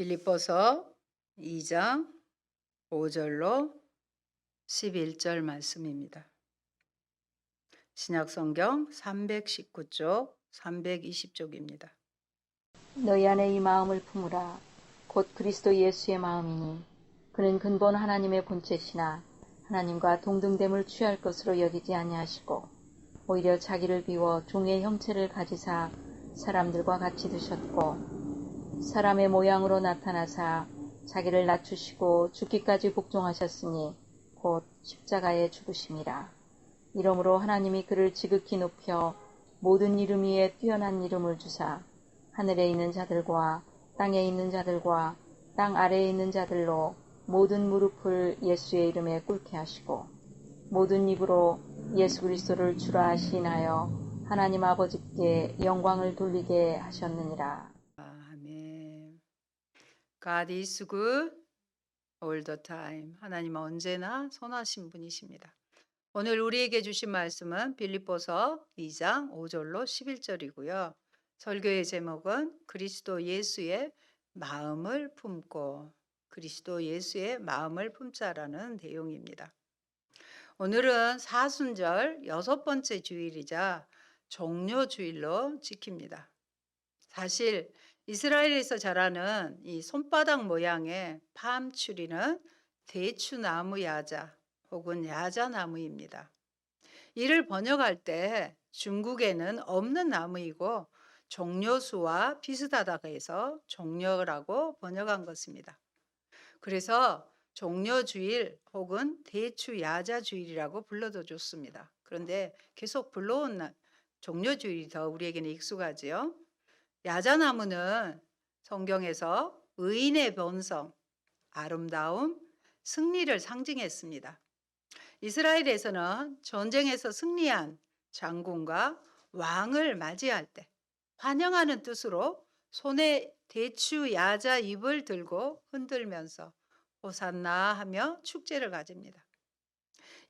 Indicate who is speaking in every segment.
Speaker 1: 빌립보서 2장 5절로 11절 말씀입니다. 신약 성경 319쪽, 320쪽입니다.
Speaker 2: 너희 안에 이 마음을 품으라. 곧 그리스도 예수의 마음이니 그는 근본 하나님의 본체시나 하나님과 동등됨을 취할 것으로 여기지 아니하시고 오히려 자기를 비워 종의 형체를 가지사 사람들과 같이 드셨고 사람의 모양으로 나타나사 자기를 낮추시고 죽기까지 복종하셨으니 곧 십자가에 죽으심이라. 이러므로 하나님이 그를 지극히 높여 모든 이름 위에 뛰어난 이름을 주사 하늘에 있는 자들과 땅에 있는 자들과 땅 아래에 있는 자들로 모든 무릎을 예수의 이름에 꿇게 하시고 모든 입으로 예수 그리스도를 주라 하시나요 하나님 아버지께 영광을 돌리게 하셨느니라.
Speaker 1: God is good all the time. 하나님은 언제나 선하신 분이십니다. 오늘 우리에게 주신 말씀은 빌립보서 2장 5절로 11절이고요. 설교의 제목은 그리스도 예수의 마음을 품고 그리스도 예수의 마음을 품자라는 내용입니다. 오늘은 사순절 여섯 번째 주일이자 종료 주일로 지킵니다. 사실 이스라엘에서 자라는 이 손바닥 모양의 팜추리는 대추나무 야자 혹은 야자나무입니다. 이를 번역할 때 중국에는 없는 나무이고 종려수와 비슷하다고 해서 종려라고 번역한 것입니다. 그래서 종려주일 혹은 대추야자주일이라고 불러도 좋습니다. 그런데 계속 불러온 나- 종려주일이 더 우리에게는 익숙하지요. 야자나무는 성경에서 의인의 본성, 아름다움, 승리를 상징했습니다. 이스라엘에서는 전쟁에서 승리한 장군과 왕을 맞이할 때 환영하는 뜻으로 손에 대추 야자 잎을 들고 흔들면서 호산나 하며 축제를 가집니다.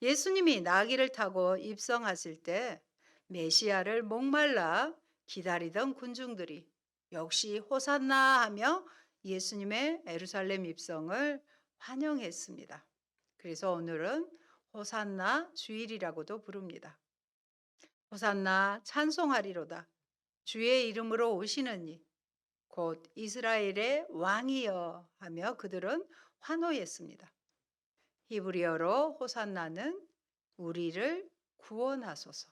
Speaker 1: 예수님이 나귀를 타고 입성하실 때 메시아를 목말라 기다리던 군중들이 역시 호산나 하며 예수님의 에루살렘 입성을 환영했습니다. 그래서 오늘은 호산나 주일이라고도 부릅니다. 호산나 찬송하리로다. 주의 이름으로 오시는 이, 곧 이스라엘의 왕이여 하며 그들은 환호했습니다. 히브리어로 호산나는 우리를 구원하소서,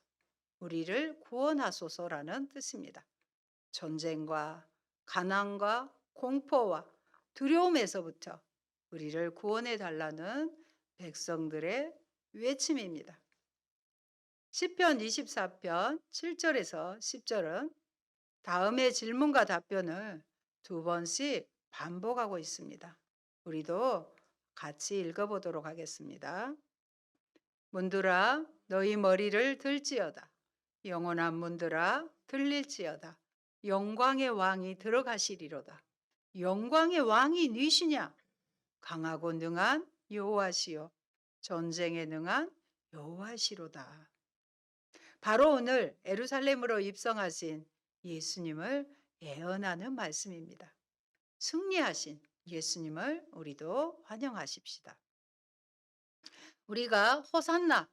Speaker 1: 우리를 구원하소서라는 뜻입니다. 전쟁과 가난과 공포와 두려움에서부터 우리를 구원해 달라는 백성들의 외침입니다. 시편 24편 7절에서 10절은 다음의 질문과 답변을 두 번씩 반복하고 있습니다. 우리도 같이 읽어보도록 하겠습니다. 문들아 너희 머리를 들지어다. 영원한 문들아 들릴지어다. 영광의 왕이 들어가시리로다. 영광의 왕이 누이시냐? 강하고 능한 여호와시요 전쟁에 능한 여호와시로다. 바로 오늘 에루살렘으로 입성하신 예수님을 예언하는 말씀입니다. 승리하신 예수님을 우리도 환영하십시다. 우리가 호산나,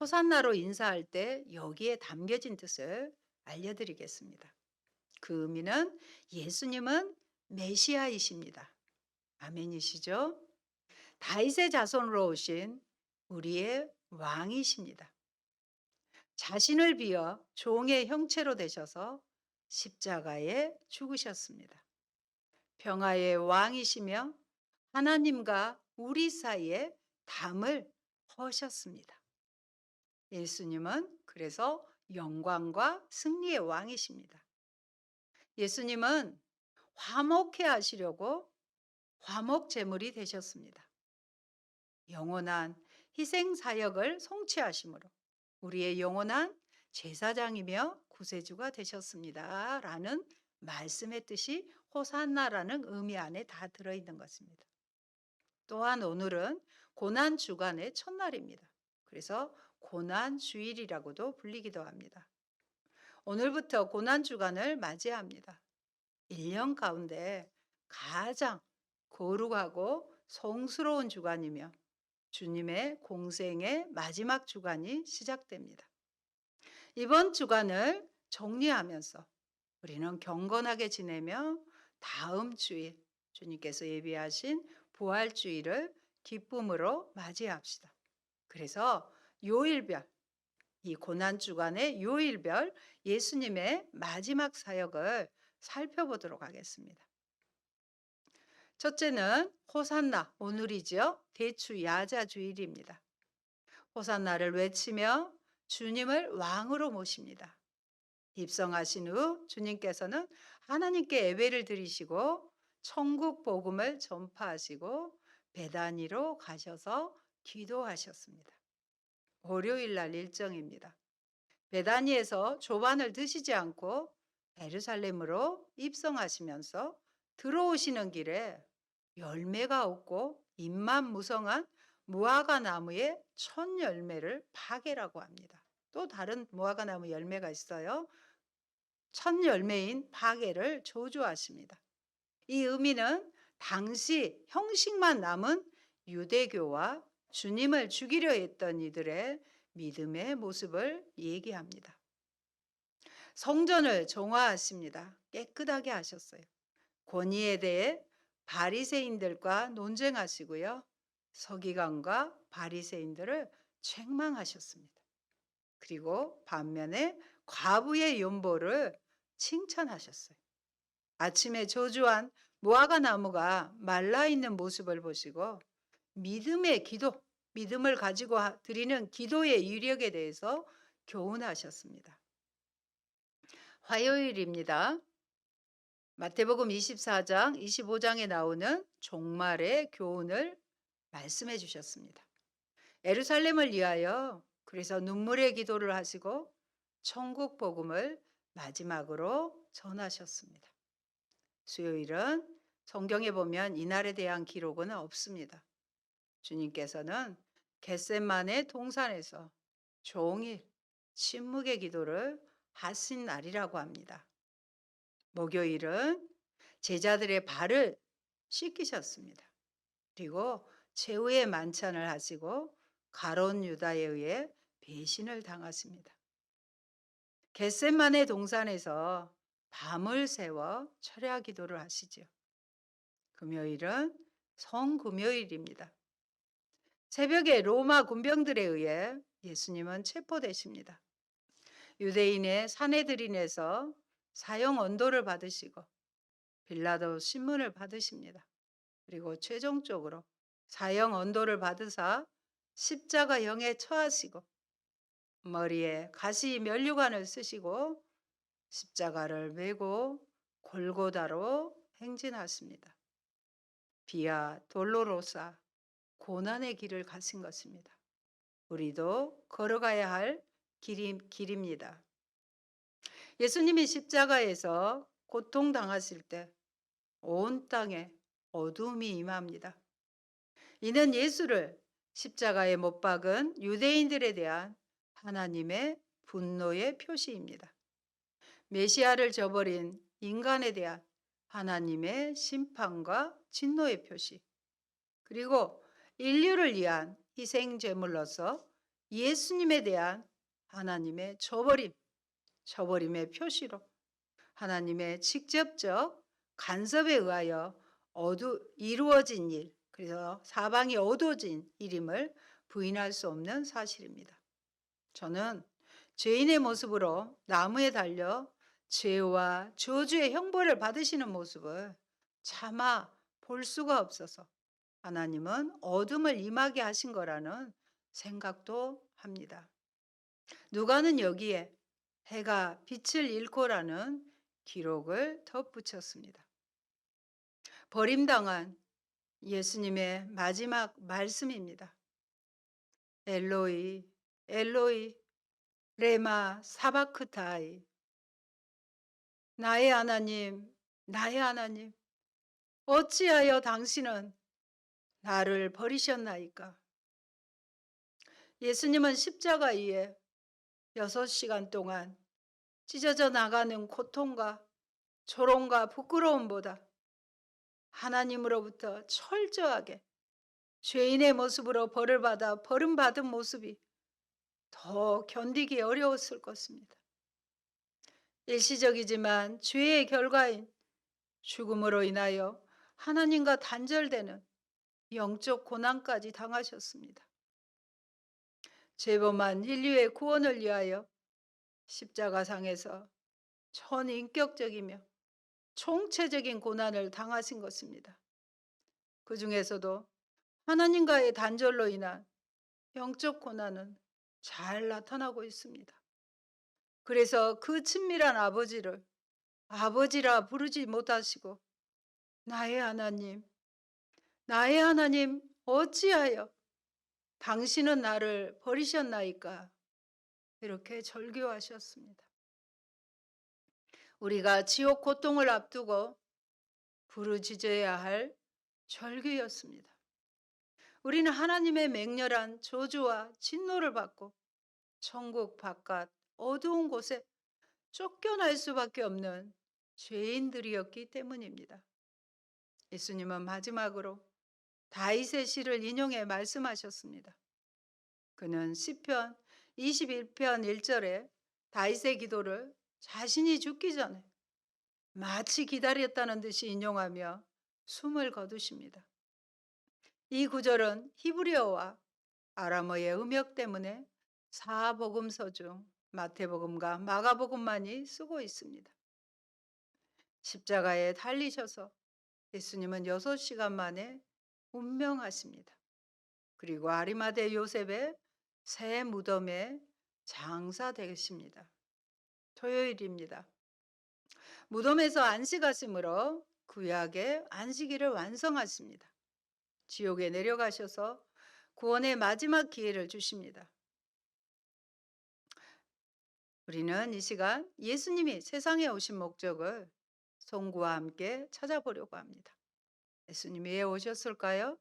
Speaker 1: 호산나로 인사할 때 여기에 담겨진 뜻을 알려드리겠습니다. 그 의미는 예수님은 메시아이십니다. 아멘이시죠? 다윗의 자손으로 오신 우리의 왕이십니다. 자신을 비어 종의 형체로 되셔서 십자가에 죽으셨습니다. 평화의 왕이시며 하나님과 우리 사이에 담을 허셨습니다. 예수님은 그래서 영광과 승리의 왕이십니다. 예수님은 화목해 하시려고 화목 제물이 되셨습니다. 영원한 희생 사역을 성취하심으로 우리의 영원한 제사장이며 구세주가 되셨습니다. 라는 말씀의 뜻이 호산나라는 의미 안에 다 들어있는 것입니다. 또한 오늘은 고난 주간의 첫날입니다. 그래서 고난 주일이라고도 불리기도 합니다. 오늘부터 고난 주간을 맞이합니다. 1년 가운데 가장 거룩하고 성스러운 주간이며 주님의 공생의 마지막 주간이 시작됩니다. 이번 주간을 정리하면서 우리는 경건하게 지내며 다음 주일 주님께서 예비하신 부활 주일을 기쁨으로 맞이합시다. 그래서 요일별 이 고난 주간의 요일별 예수님의 마지막 사역을 살펴보도록 하겠습니다. 첫째는 호산나 오늘이죠. 대추 야자 주일입니다. 호산나를 외치며 주님을 왕으로 모십니다. 입성하신 후 주님께서는 하나님께 예배를 드리시고 천국 복음을 전파하시고 베다니로 가셔서 기도하셨습니다. 월요일 날 일정입니다. 베다니에서 조반을 드시지 않고 에르살렘으로 입성하시면서 들어오시는 길에 열매가 없고 잎만 무성한 무화과 나무의 첫 열매를 파괴라고 합니다. 또 다른 무화과 나무 열매가 있어요. 첫 열매인 파괴를 조주하십니다. 이 의미는 당시 형식만 남은 유대교와 주님을 죽이려 했던 이들의 믿음의 모습을 얘기합니다. 성전을 정화하십니다. 깨끗하게 하셨어요. 권위에 대해 바리새인들과 논쟁하시고요. 서기관과 바리새인들을 책망하셨습니다. 그리고 반면에 과부의 연보를 칭찬하셨어요. 아침에 저주한 무화과 나무가 말라 있는 모습을 보시고 믿음의 기도, 믿음을 가지고 하- 드리는 기도의 유력에 대해서 교훈하셨습니다. 화요일입니다. 마태복음 24장, 25장에 나오는 종말의 교훈을 말씀해 주셨습니다. 에루살렘을 위하여 그래서 눈물의 기도를 하시고 천국 복음을 마지막으로 전하셨습니다. 수요일은 성경에 보면 이날에 대한 기록은 없습니다. 주님께서는 겟셋만의 동산에서 종일 침묵의 기도를 하신 날이라고 합니다. 목요일은 제자들의 발을 씻기셨습니다. 그리고 최후의 만찬을 하시고 가론 유다에 의해 배신을 당하십니다. 겟셋만의 동산에서 밤을 새워 철야 기도를 하시죠. 금요일은 성금요일입니다. 새벽에 로마 군병들에 의해 예수님은 체포되십니다. 유대인의 사내들인에서 사형 언도를 받으시고 빌라도 신문을 받으십니다. 그리고 최종적으로 사형 언도를 받으사 십자가형에 처하시고 머리에 가시 면류관을 쓰시고 십자가를 메고 골고다로 행진하십니다. 비아 돌로로사 고난의 길을 가신 것입니다. 우리도 걸어가야 할 길이, 길입니다. 예수님이 십자가에서 고통당하실 때 온 땅에 어둠이 임합니다. 이는 예수를 십자가에 못 박은 유대인들에 대한 하나님의 분노의 표시입니다. 메시아를 저버린 인간에 대한 하나님의 심판과 진노의 표시, 그리고 인류를 위한 희생 제물로서 예수님에 대한 하나님의 저버림, 저버림의 표시로 하나님의 직접적 간섭에 의하여 어두 이루어진 일, 그래서 사방이 어두워진 일임을 부인할 수 없는 사실입니다. 저는 죄인의 모습으로 나무에 달려 죄와 저주의 형벌을 받으시는 모습을 차마 볼 수가 없어서 하나님은 어둠을 임하게 하신 거라는 생각도 합니다. 누가는 여기에 해가 빛을 잃고라는 기록을 덧붙였습니다. 버림당한 예수님의 마지막 말씀입니다. 엘로이, 엘로이, 레마 사바크타이. 나의 하나님, 나의 하나님, 어찌하여 당신은 나를 버리셨나이까? 예수님은 십자가 위에 여섯 시간 동안 찢어져 나가는 고통과 조롱과 부끄러움보다 하나님으로부터 철저하게 죄인의 모습으로 벌을 받아 벌음받은 모습이 더 견디기 어려웠을 것입니다. 일시적이지만 죄의 결과인 죽음으로 인하여 하나님과 단절되는 영적 고난까지 당하셨습니다. 죄범한 인류의 구원을 위하여 십자가상에서 전인격적이며 총체적인 고난을 당하신 것입니다. 그 중에서도 하나님과의 단절로 인한 영적 고난은 잘 나타나고 있습니다. 그래서 그 친밀한 아버지를 아버지라 부르지 못하시고 나의 하나님, 나의 하나님 어찌하여 당신은 나를 버리셨나이까? 이렇게 절규하셨습니다. 우리가 지옥 고통을 앞두고 부르짖어야 할 절규였습니다. 우리는 하나님의 맹렬한 저주와 진노를 받고 천국 바깥 어두운 곳에 쫓겨날 수밖에 없는 죄인들이었기 때문입니다. 예수님은 마지막으로 다윗의 시를 인용해 말씀하셨습니다. 그는 시편 21편 1절에 다윗의 기도를 자신이 죽기 전에 마치 기다렸다는 듯이 인용하며 숨을 거두십니다. 이 구절은 히브리어와 아람어의 음역 때문에 사복음서 중 마태복음과 마가복음만이 쓰고 있습니다. 십자가에 달리셔서 예수님은 6시간 만에 운명하십니다. 그리고 아리마대 요셉의 새 무덤에 장사되십니다. 토요일입니다. 무덤에서 안식하심으로 구약의 안식일을 완성하십니다. 지옥에 내려가셔서 구원의 마지막 기회를 주십니다. 우리는 이 시간 예수님이 세상에 오신 목적을 송구와 함께 찾아보려고 합니다. 예수님이 왜 오셨을까요?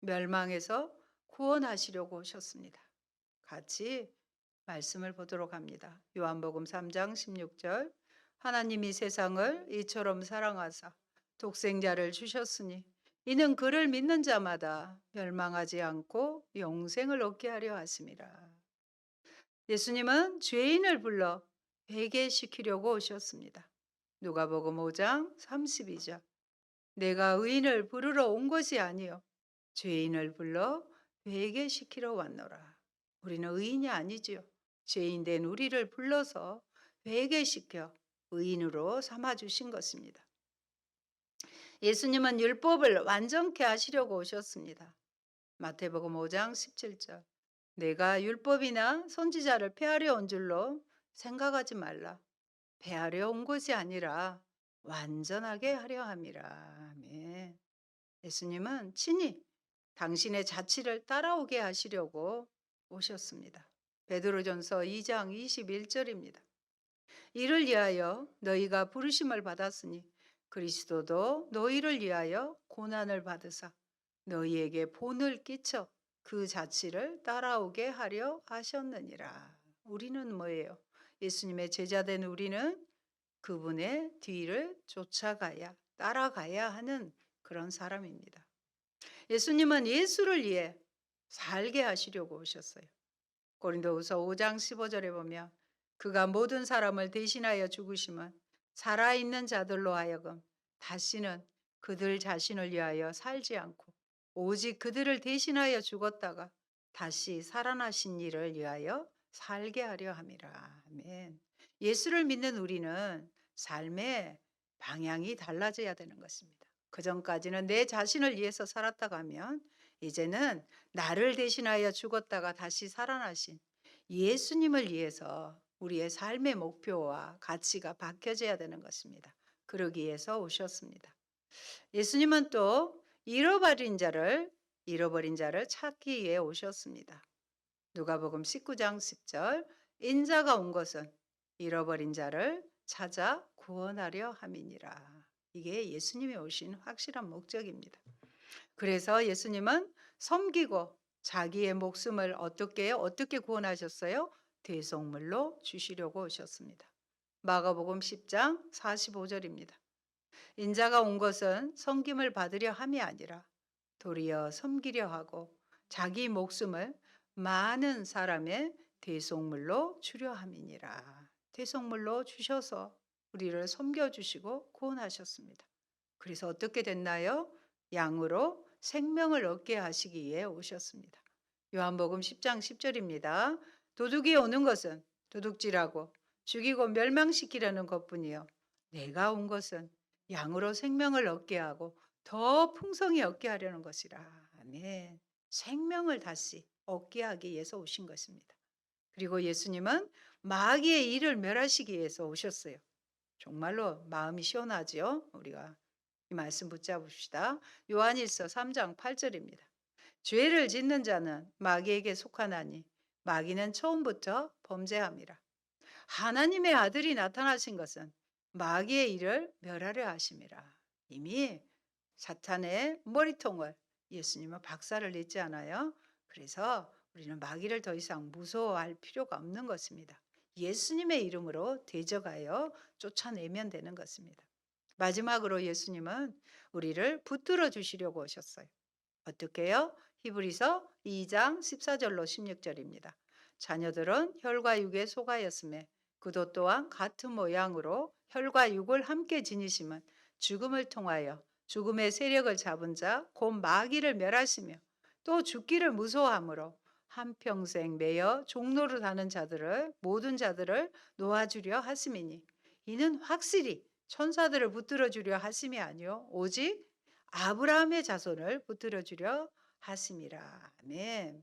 Speaker 1: 멸망에서 구원하시려고 오셨습니다. 같이 말씀을 보도록 합니다. 요한복음 3장 16절 하나님이 세상을 이처럼 사랑하사 독생자를 주셨으니 이는 그를 믿는 자마다 멸망하지 않고 영생을 얻게 하려 하심이라. 예수님은 죄인을 불러 회개시키려고 오셨습니다. 누가복음 5장 32절 내가 의인을 부르러 온 것이 아니요 죄인을 불러 회개시키러 왔노라. 우리는 의인이 아니지요. 죄인 된 우리를 불러서 회개시켜 의인으로 삼아 주신 것입니다. 예수님은 율법을 완전케 하시려고 오셨습니다. 마태복음 5장 17절. 내가 율법이나 선지자를 폐하려 온 줄로 생각하지 말라. 폐하려 온 것이 아니라 완전하게 하려 함이라. 아멘. 예수님은 친히 당신의 자치를 따라오게 하시려고 오셨습니다. 베드로전서 2장 21절입니다. 이를 위하여 너희가 부르심을 받았으니 그리스도도 너희를 위하여 고난을 받으사 너희에게 본을 끼쳐 그 자치를 따라오게 하려 하셨느니라. 우리는 뭐예요? 예수님의 제자된 우리는 그분의 뒤를 쫓아가야 따라가야 하는 그런 사람입니다. 예수님은 예수를 위해 살게 하시려고 오셨어요. 고린도후서 5장 15절에 보면 그가 모든 사람을 대신하여 죽으심은 살아있는 자들로 하여금 다시는 그들 자신을 위하여 살지 않고 오직 그들을 대신하여 죽었다가 다시 살아나신 이를 위하여 살게 하려 함이라. 아멘. 예수를 믿는 우리는 삶의 방향이 달라져야 되는 것입니다. 그 전까지는 내 자신을 위해서 살았다 가 면 이제는 나를 대신하여 죽었다가 다시 살아나신 예수님을 위해서 우리의 삶의 목표와 가치가 바뀌어져야 되는 것입니다. 그러기 위해서 오셨습니다. 예수님은 또 잃어버린 자를 잃어버린 자를 찾기 위해 오셨습니다. 누가복음 19장 10절 인자가 온 것은 잃어버린 자를 찾아 구원하려 함이니라. 이게 예수님이 오신 확실한 목적입니다. 그래서 예수님은 섬기고 자기의 목숨을 어떻게 어떻게 구원하셨어요? 대속물로 주시려고 오셨습니다. 마가복음 10장 45절입니다. 인자가 온 것은 섬김을 받으려 함이 아니라 도리어 섬기려 하고 자기 목숨을 많은 사람의 대속물로 주려 함이니라. 대속물로 주셔서 우리를 섬겨 주시고 구원하셨습니다. 그래서 어떻게 됐나요? 양으로 생명을 얻게 하시기 위해 오셨습니다. 요한복음 10장 10절입니다. 도둑이 오는 것은 도둑질하고 죽이고 멸망시키려는 것뿐이요. 내가 온 것은 양으로 생명을 얻게 하고 더 풍성히 얻게 하려는 것이라. 아멘. 생명을 다시 얻게 하기 위해서 오신 것입니다. 그리고 예수님은 마귀의 일을 멸하시기 위해서 오셨어요. 정말로 마음이 시원하지요. 우리가 이 말씀 붙잡읍시다. 요한일서 3장 8절입니다. 죄를 짓는 자는 마귀에게 속하나니 마귀는 처음부터 범죄함이라. 하나님의 아들이 나타나신 것은 마귀의 일을 멸하려 하심이라. 이미 사탄의 머리통을 예수님은 박살을 냈지 않아요? 그래서 우리는 마귀를 더 이상 무서워할 필요가 없는 것입니다. 예수님의 이름으로 대적하여 쫓아내면 되는 것입니다. 마지막으로 예수님은 우리를 붙들어 주시려고 오셨어요. 어떻게요? 히브리서 2장 14절로 16절입니다. 자녀들은 혈과 육에 속하였음에 그도 또한 같은 모양으로 혈과 육을 함께 지니심은 죽음을 통하여 죽음의 세력을 잡은 자 곧 마귀를 멸하시며 또 죽기를 무서워함으로 한평생 매여 종로를 하는 자들을 모든 자들을 놓아주려 하심이니 이는 확실히 천사들을 붙들어 주려 하심이 아니요 오직 아브라함의 자손을 붙들어 주려 하심이라. 아멘.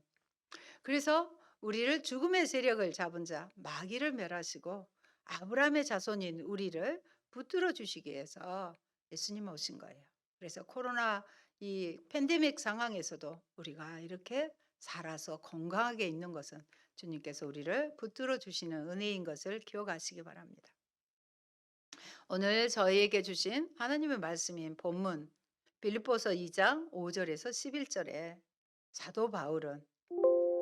Speaker 1: 그래서 우리를 죽음의 세력을 잡은 자 마귀를 멸하시고 아브라함의 자손인 우리를 붙들어 주시기 위해서 예수님 오신 거예요. 그래서 코로나 이 팬데믹 상황에서도 우리가 이렇게 살아서 건강하게 있는 것은 주님께서 우리를 붙들어 주시는 은혜인 것을 기억하시기 바랍니다. 오늘 저희에게 주신 하나님의 말씀인 본문 빌립보서 2장 5절에서 11절에 사도 바울은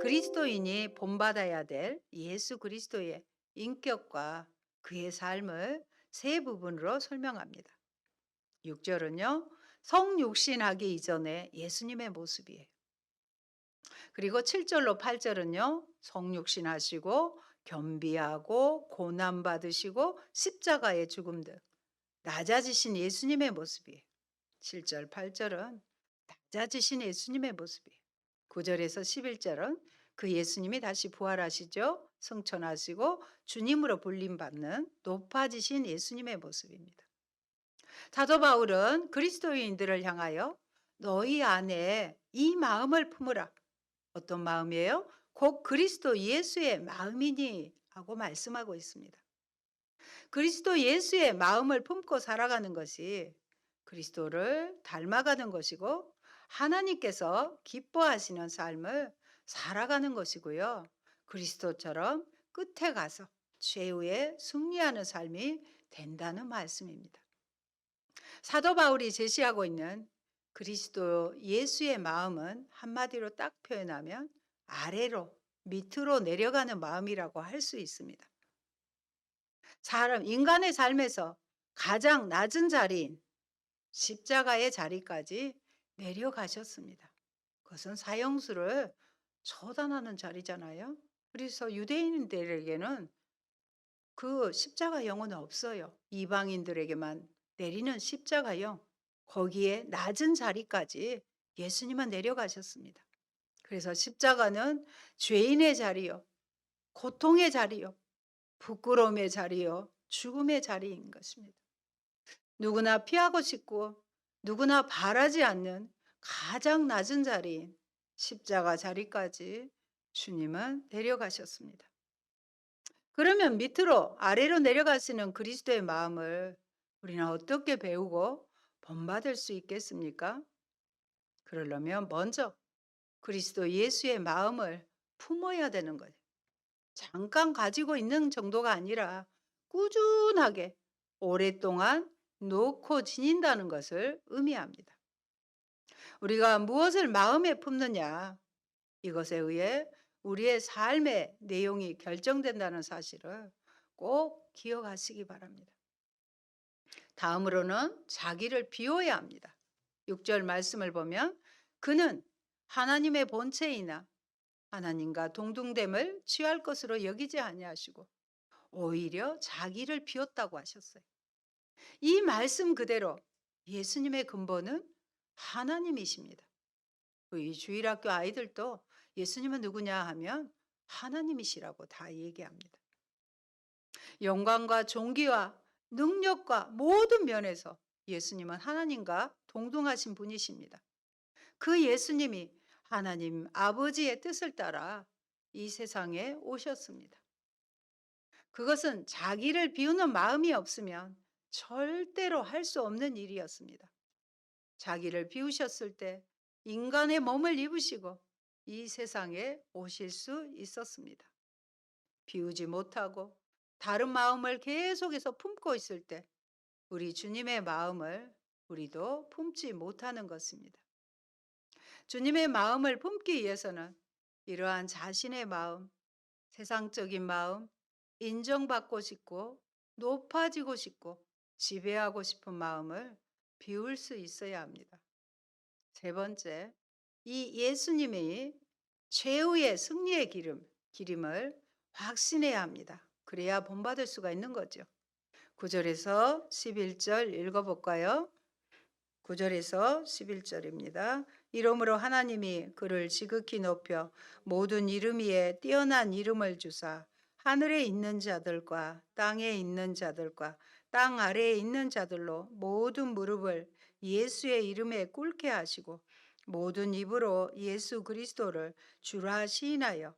Speaker 1: 그리스도인이 본받아야 될 예수 그리스도의 인격과 그의 삶을 세 부분으로 설명합니다. 6절은요. 성육신하기 이전에 예수님의 모습이에요. 그리고 7절로 8절은요. 성육신 하시고 겸비하고 고난 받으시고 십자가의 죽음 등 낮아지신 예수님의 모습이에요. 7절, 8절은 낮아지신 예수님의 모습이에요. 9절에서 11절은 그 예수님이 다시 부활하시죠. 승천하시고 주님으로 불림받는 높아지신 예수님의 모습입니다. 사도 바울은 그리스도인들을 향하여 너희 안에 이 마음을 품으라. 어떤 마음이에요? 곧 그리스도 예수의 마음이니 하고 말씀하고 있습니다. 그리스도 예수의 마음을 품고 살아가는 것이 그리스도를 닮아가는 것이고 하나님께서 기뻐하시는 삶을 살아가는 것이고요. 그리스도처럼 끝에 가서 최후에 승리하는 삶이 된다는 말씀입니다. 사도 바울이 제시하고 있는 그리스도 예수의 마음은 한마디로 딱 표현하면 아래로 밑으로 내려가는 마음이라고 할 수 있습니다. 사람 인간의 삶에서 가장 낮은 자리인 십자가의 자리까지 내려가셨습니다. 그것은 사형수를 처단하는 자리잖아요. 그래서 유대인들에게는 그 십자가형은 없어요. 이방인들에게만 내리는 십자가형. 거기에 낮은 자리까지 예수님은 내려가셨습니다. 그래서 십자가는 죄인의 자리요, 고통의 자리요, 부끄러움의 자리요, 죽음의 자리인 것입니다. 누구나 피하고 싶고 누구나 바라지 않는 가장 낮은 자리인 십자가 자리까지 주님은 데려가셨습니다. 그러면 밑으로 아래로 내려가시는 그리스도의 마음을 우리는 어떻게 배우고 본받을 수 있겠습니까? 그러려면 먼저 그리스도 예수의 마음을 품어야 되는 거예요. 잠깐 가지고 있는 정도가 아니라 꾸준하게 오랫동안 놓고 지닌다는 것을 의미합니다. 우리가 무엇을 마음에 품느냐 이것에 의해 우리의 삶의 내용이 결정된다는 사실을 꼭 기억하시기 바랍니다. 다음으로는 자기를 비워야 합니다. 6절 말씀을 보면 그는 하나님의 본체이나 하나님과 동등됨을 취할 것으로 여기지 아니하시고 오히려 자기를 비웠다고 하셨어요. 이 말씀 그대로 예수님의 근본은 하나님이십니다. 이 주일학교 아이들도 예수님은 누구냐 하면 하나님이시라고 다 얘기합니다. 영광과 존귀와 능력과 모든 면에서 예수님은 하나님과 동등하신 분이십니다. 그 예수님이 하나님 아버지의 뜻을 따라 이 세상에 오셨습니다. 그것은 자기를 비우는 마음이 없으면 절대로 할 수 없는 일이었습니다. 자기를 비우셨을 때 인간의 몸을 입으시고 이 세상에 오실 수 있었습니다. 비우지 못하고 다른 마음을 계속해서 품고 있을 때 우리 주님의 마음을 우리도 품지 못하는 것입니다. 주님의 마음을 품기 위해서는 이러한 자신의 마음, 세상적인 마음, 인정받고 싶고 높아지고 싶고 지배하고 싶은 마음을 비울 수 있어야 합니다. 세 번째, 이 예수님이 최후의 승리의 기름, 기림을 확신해야 합니다. 그래야 본받을 수가 있는 거죠. 9절에서 11절 읽어볼까요? 9절에서 11절입니다. 이러므로 하나님이 그를 지극히 높여 모든 이름 위에 뛰어난 이름을 주사 하늘에 있는 자들과 땅에 있는 자들과 땅 아래에 있는 자들로 모든 무릎을 예수의 이름에 꿇게 하시고 모든 입으로 예수 그리스도를 주라 시인하여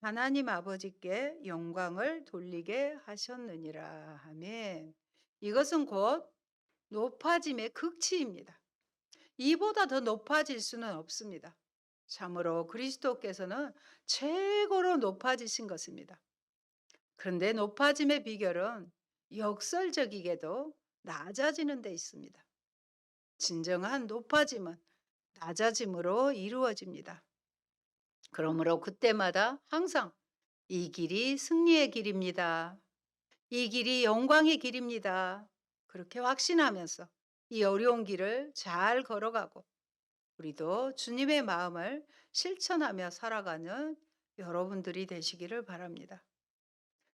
Speaker 1: 하나님 아버지께 영광을 돌리게 하셨느니라. 아멘. 이것은 곧 높아짐의 극치입니다. 이보다 더 높아질 수는 없습니다. 참으로 그리스도께서는 최고로 높아지신 것입니다. 그런데 높아짐의 비결은 역설적이게도 낮아지는 데 있습니다. 진정한 높아짐은 낮아짐으로 이루어집니다. 그러므로 그때마다 항상 이 길이 승리의 길입니다. 이 길이 영광의 길입니다. 그렇게 확신하면서 이 어려운 길을 잘 걸어가고 우리도 주님의 마음을 실천하며 살아가는 여러분들이 되시기를 바랍니다.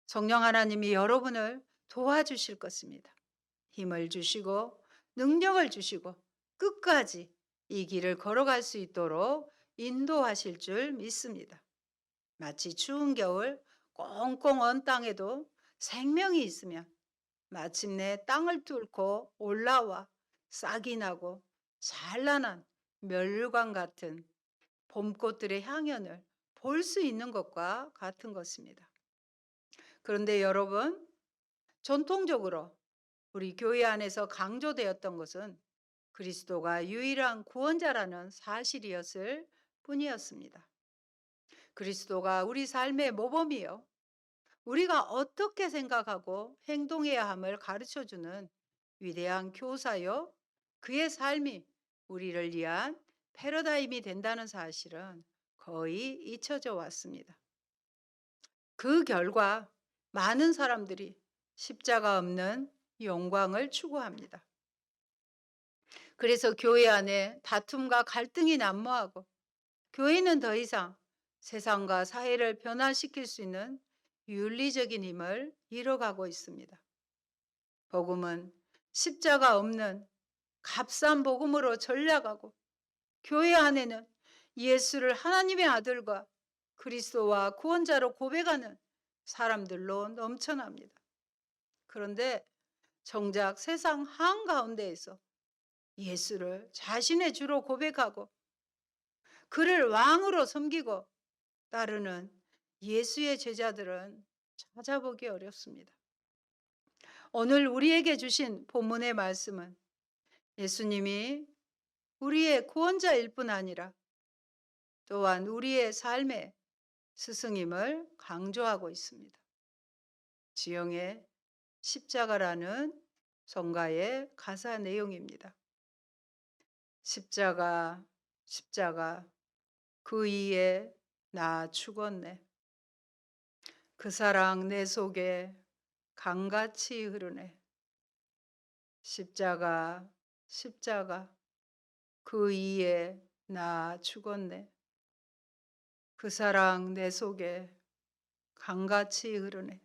Speaker 1: 성령 하나님이 여러분을 도와주실 것입니다. 힘을 주시고 능력을 주시고 끝까지 이 길을 걸어갈 수 있도록 인도하실 줄 믿습니다. 마치 추운 겨울 꽁꽁 언 땅에도 생명이 있으면 마침내 땅을 뚫고 올라와 싹이 나고 찬란한 멸관 같은 봄꽃들의 향연을 볼 수 있는 것과 같은 것입니다. 그런데 여러분, 전통적으로 우리 교회 안에서 강조되었던 것은 그리스도가 유일한 구원자라는 사실이었을 뿐이었습니다. 그리스도가 우리 삶의 모범이요. 우리가 어떻게 생각하고 행동해야 함을 가르쳐 주는 위대한 교사요. 그의 삶이 우리를 위한 패러다임이 된다는 사실은 거의 잊혀져 왔습니다. 그 결과 많은 사람들이 십자가 없는 영광을 추구합니다. 그래서 교회 안에 다툼과 갈등이 난무하고 교회는 더 이상 세상과 사회를 변화시킬 수 있는 윤리적인 힘을 잃어가고 있습니다. 복음은 십자가 없는 값싼 복음으로 전략하고 교회 안에는 예수를 하나님의 아들과 그리스도와 구원자로 고백하는 사람들로 넘쳐납니다. 그런데 정작 세상 한가운데에서 예수를 자신의 주로 고백하고 그를 왕으로 섬기고 따르는 예수의 제자들은 찾아보기 어렵습니다. 오늘 우리에게 주신 본문의 말씀은 예수님이 우리의 구원자일 뿐 아니라 또한 우리의 삶의 스승임을 강조하고 있습니다. 지영의 십자가라는 성가의 가사 내용입니다. 십자가, 십자가, 그 이에 나 죽었네. 그 사랑 내 속에 강같이 흐르네. 십자가, 십자가, 그 이에 나 죽었네. 그 사랑 내 속에 강같이 흐르네.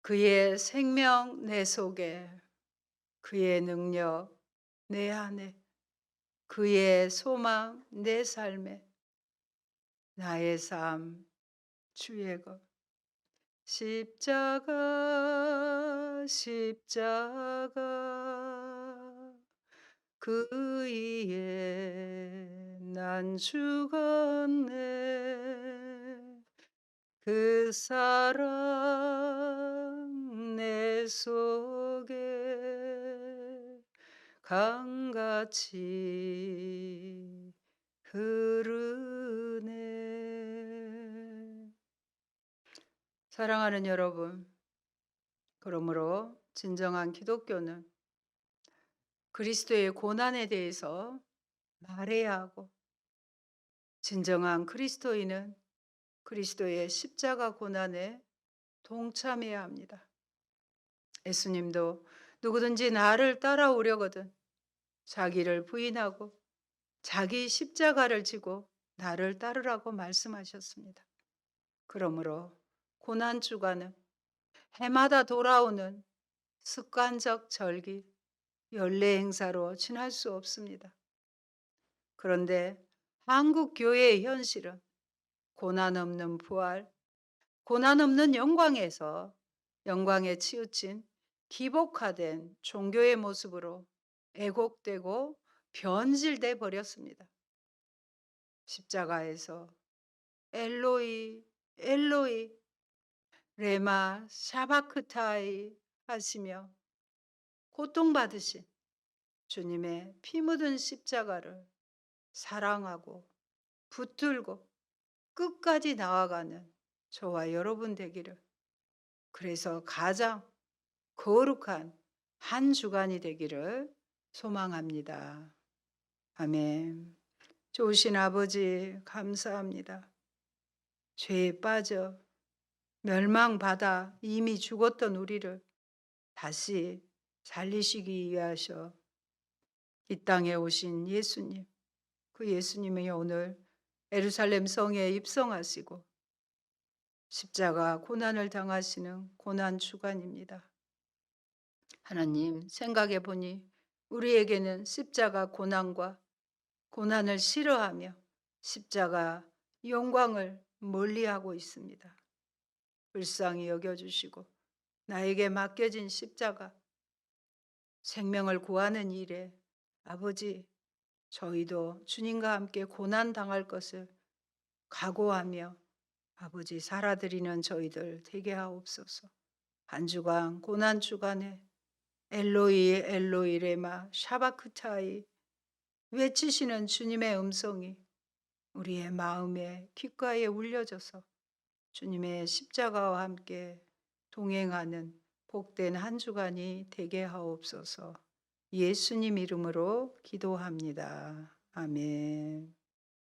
Speaker 1: 그의 생명 내 속에, 그의 능력 내 안에, 그의 소망 내 삶에, 나의 삶 주의 것. 십자가, 십자가, 그 이에 난 죽었네. 그 사랑 내 속에 강같이 흐르네. 사랑하는 여러분, 그러므로 진정한 기독교는 그리스도의 고난에 대해서 말해야 하고, 진정한 그리스도인은 그리스도의 십자가 고난에 동참해야 합니다. 예수님도 누구든지 나를 따라오려거든 자기를 부인하고 자기 십자가를 지고 나를 따르라고 말씀하셨습니다. 그러므로 고난 주간은 해마다 돌아오는 습관적 절기, 연례 행사로 지날 수 없습니다. 그런데 한국 교회의 현실은 고난 없는 부활, 고난 없는 영광에서 영광에 치우친 기복화된 종교의 모습으로 애곡되고 변질돼 버렸습니다. 십자가에서 엘로이, 엘로이, 레마 샤바크타이 하시며 고통받으신 주님의 피 묻은 십자가를 사랑하고 붙들고 끝까지 나아가는 저와 여러분 되기를 그래서 가장 거룩한 한 주간이 되기를 소망합니다. 아멘. 좋으신 아버지 감사합니다. 죄에 빠져 멸망받아 이미 죽었던 우리를 다시 살리시기 위하셔 이 땅에 오신 예수님, 그 예수님이 오늘 에루살렘 성에 입성하시고 십자가 고난을 당하시는 고난 주간입니다. 하나님 생각해 보니 우리에게는 십자가 고난과 고난을 싫어하며 십자가 영광을 멀리하고 있습니다. 불쌍히 여겨주시고 나에게 맡겨진 십자가 생명을 구하는 일에 아버지 저희도 주님과 함께 고난 당할 것을 각오하며 아버지 살아드리는 저희들 되게 하옵소서. 한 주간 고난 주간에 엘로이 엘로이 레마 샤바크타이 외치시는 주님의 음성이 우리의 마음에 귓가에 울려져서 주님의 십자가와 함께 동행하는 복된 한 주간이 되게 하옵소서. 예수님 이름으로 기도합니다. 아멘.